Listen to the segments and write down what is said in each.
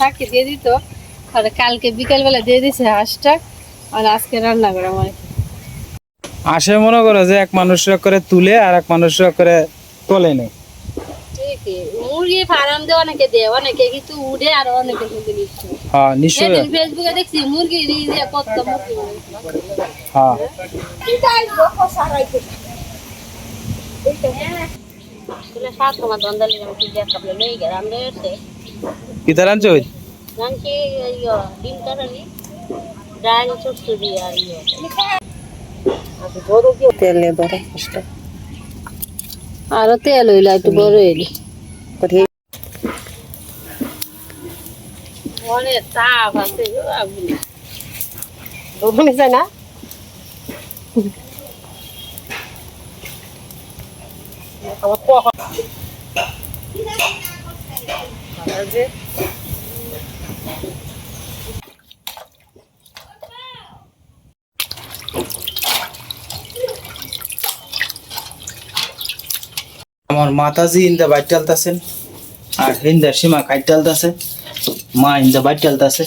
থাকে দিয়ে দিত। আর কালকে বিকালবেলা দিয়ে দিছে হাঁসটা। আর আজকে রান্না করে আমার আসে মনে করো যে এক মানুষ করে তুলে আর এক মানুষ করে তোলে নেই মুরগি ফার্ম দিয়ে অনেকে দেয় অনেকে কিন্তু উড়ে আর অনেকে কিন্তু হ্যাঁ, নিশ্চয় ফেসবুকে দেখছি মুরগি কত মুরগি। হ্যাঁ। কি তার আনছো? আর তেলে হইলা একটু বড় হইলি। অনেক তাপ আছে না? আমার কখন যে আমার মাতাজি ইন্দা বাইট টালতাছেন আর হিন্দা সীমা কাইট টালতাছে মা ইন্দা বাইট টালতাছে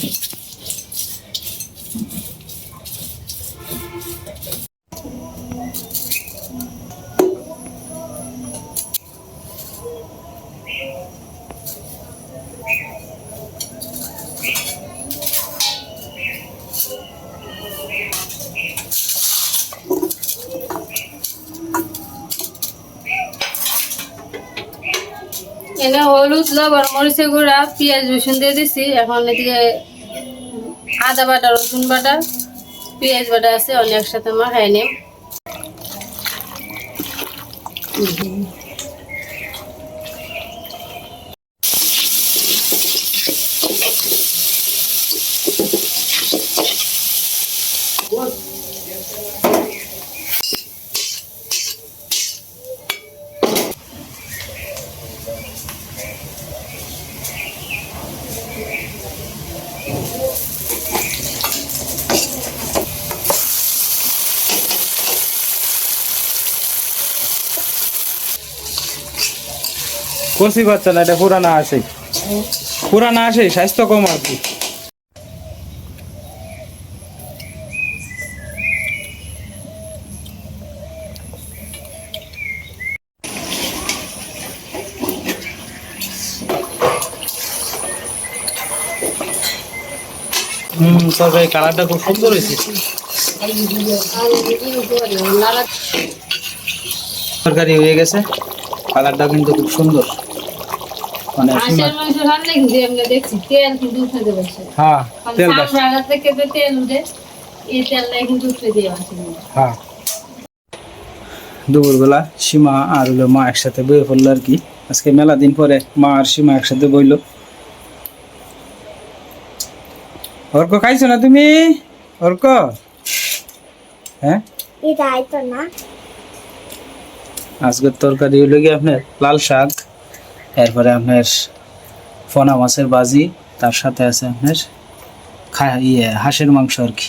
এনে হলুদ, লবণ, মরিচের গুঁড়া, পেঁয়াজ, রসুন দিয়ে দিছি। এখন এদিকে আদা বাটা, রসুন বাটা, পেঁয়াজ বাটা আছে অনেক একসাথে মাখাই নিম। কষি বাচ্চা না এটা পুরানা আসে পুরানা আসে স্বাস্থ্য কম আর কি। হুম তরকারি কালারটা খুব সুন্দর হয়েছে। তরকারি হয়ে গেছে। কালারটা কিন্তু খুব সুন্দর। মানে হ্যাঁ তেল হ্যাঁ। দুপুরবেলা সীমা আর হলো মা একসাথে বয়ে পড়ল আর কি। আজকে মেলা দিন পরে মা আর সীমা একসাথে বইলো। অর্ক খাইছো না তুমি? অর্ক? হ্যাঁ? আজকের তরকারি হলো গিয়ে আপনার লাল শাক এরপরে আপনার ফোনা মাছের বাজি তার সাথে আছে আপনার খা ইয়ে হাঁসের মাংস আর কি।